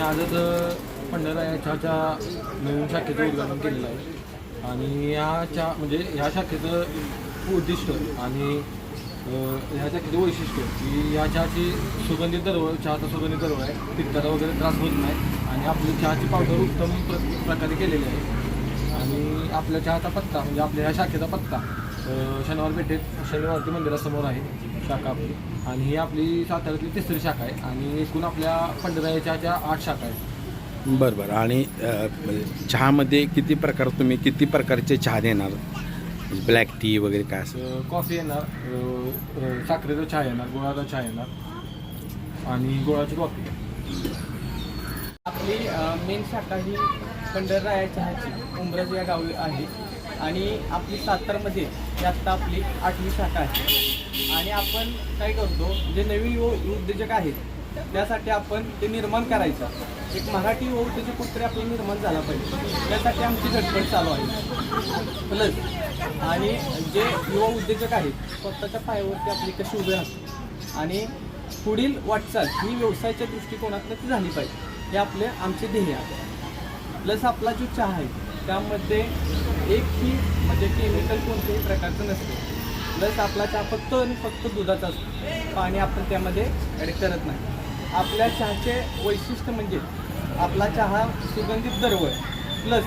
आजच अ, या चहाच्या नवीन शाखेचं उद्घाटन केलेलं आहे. आणि या चहा म्हणजे ह्या शाखेचं उद्दिष्ट आणि ह्या शाखेचं वैशिष्ट्य की या चहाची सुगंधित दरवळ चहाचा सुगंधित दरवळ आहे. पित्ताचा वगैरे त्रास होत नाही. आणि आपली चहाची पावडर उत्तम प्र प्रकारे केलेली आहे. आणि आपल्या चहाचा पत्ता म्हणजे आपल्या ह्या शाखेचा पत्ता शनिवार पेठेत शनिवारती मंदिरासमोर आहे. शाखा. आपली आणि ही आपली साताऱ्यातली तिसरी शाखा आहे. आणि एकूण आपल्या पंढरा या चहाच्या आठ शाखा आहेत. बरं बरं. आणि अ, चहामध्ये किती प्रकार तुम्ही किती प्रकारचे चहा देणार? ब्लॅक टी वगैरे काय असं? अ, कॉफी येणार. अ, अ, साखरेचा चहा येणार गुळाचा चहा येणार. आणि गुळाची कॉफी. आपली मेन शाखा ही पंढरराया चहाची उमरज या गावी आहे. आणि आपली सातारमध्ये आत्ता आपली आठवी शाखा आहे. आणि आपण काय करतो जे नवीन युव उद्योजक आहेत त्यासाठी आपण ते निर्माण करायचं. एक मराठी युवा उद्योजक कुठतरी आपलं निर्माण झाला पाहिजे. त्यासाठी आमची झटपट चालू आहे. प्लस आणि जे युवा उद्योजक आहेत स्वतःच्या पायावरती आपली कशी उभे राहतात. आणि पुढील वाटचाल ही व्यवसायाच्या दृष्टिकोनातनं ती झाली पाहिजे. हे आपले आमचे ध्येय आहे. प्लस आपला जो चहा आहे त्यामध्ये एक ही म्हणजे केमिकल कोणत्याही प्रकारचं नसते. प्लस आपला चहा फक्त आणि फक्त दुधाचा असतो. पाणी आपण त्यामध्ये ॲड करत नाही. आपल्या चहाचे वैशिष्ट्य म्हणजे आपला चहा सुगंधित दरवळ. प्लस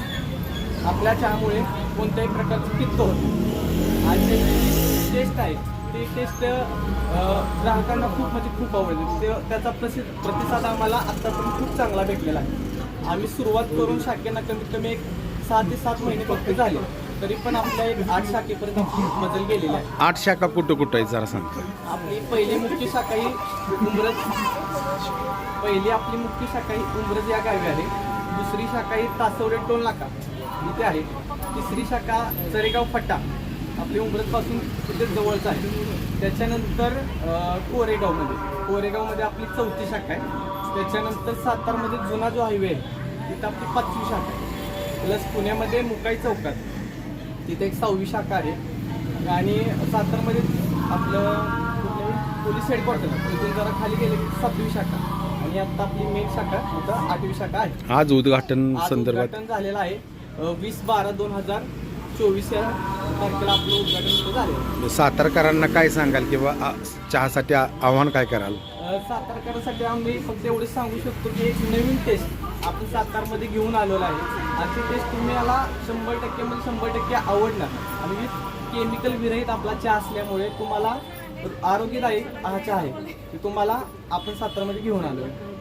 आपल्या चहामुळे कोणत्याही प्रकारचं पित्त होतं आणि त्याची टेस्ट आहे ते टेस्ट ग्राहकांना खूप म्हणजे खूप आवडते. ते त्याचा प्रसिद्ध प्रतिसाद आम्हाला आत्ता पण खूप चांगला भेटलेला आहे. आम्ही सुरुवात करून शाखेना कमीत कमी एक सहा ते सात महिने फक्त झाले. तरी पण आपल्या एक आठ शाखेपर्यंत आपली बदल गेलेला आहे आठ शाखा कुठं कुठं आहे जरा सांग आपली पहिली मुख्य शाखा ही उमरज पहिली आपली मुख्य शाखा ही उमरज या गावी आहे. दुसरी शाखा ही तासवडे टोल नाका इथे आहे. तिसरी शाखा चरेगाव फट्टा आपली उमरजपासून तिथे जवळच आहे. त्याच्यानंतर अं, कोरेगावमध्ये. कोरेगावमध्ये आपली चौथी शाखा आहे. त्याच्यानंतर सातारमध्ये जुना जो हायवे आहे तिथं आपली पाचवी शाखा आहे. प्लस पुण्यामध्ये मुकाई चौकात. तिथे एक सहावी शाखा आहे. आणि सातारमध्ये आपलं पोलीस हेडक्वार्टर तिथून जरा खाली गेले की सातवी शाखा. आणि आता आपली मेन शाखा आता आठवी शाखा आहे. आज उद्घाटन संदर्भात उद्घाटन झालेलं आहे. वीस बारा दोन हजार चोवीस या तारखेला आपलं उद्घाटन झालेलं आहे. सातारकरांना काय सांगाल किंवा चहासाठी आव्हान काय कराल? सातारकरांसाठी आम्ही फक्त एवढंच सांगू शकतो की एक नवीन टेस्ट आपण सातारमध्ये घेऊन आलेलो आहे. आणि टेस्ट तुम्ही याला शंभर टक्के म्हणजे शंभर टक्के आवडणार. आणि विथ केमिकल विरहित आपला चहा असल्यामुळे तुम्हाला आरोग्यदायी हा चहा आहे. की तुम्हाला आपण सातारमध्ये घेऊन आलो आहे.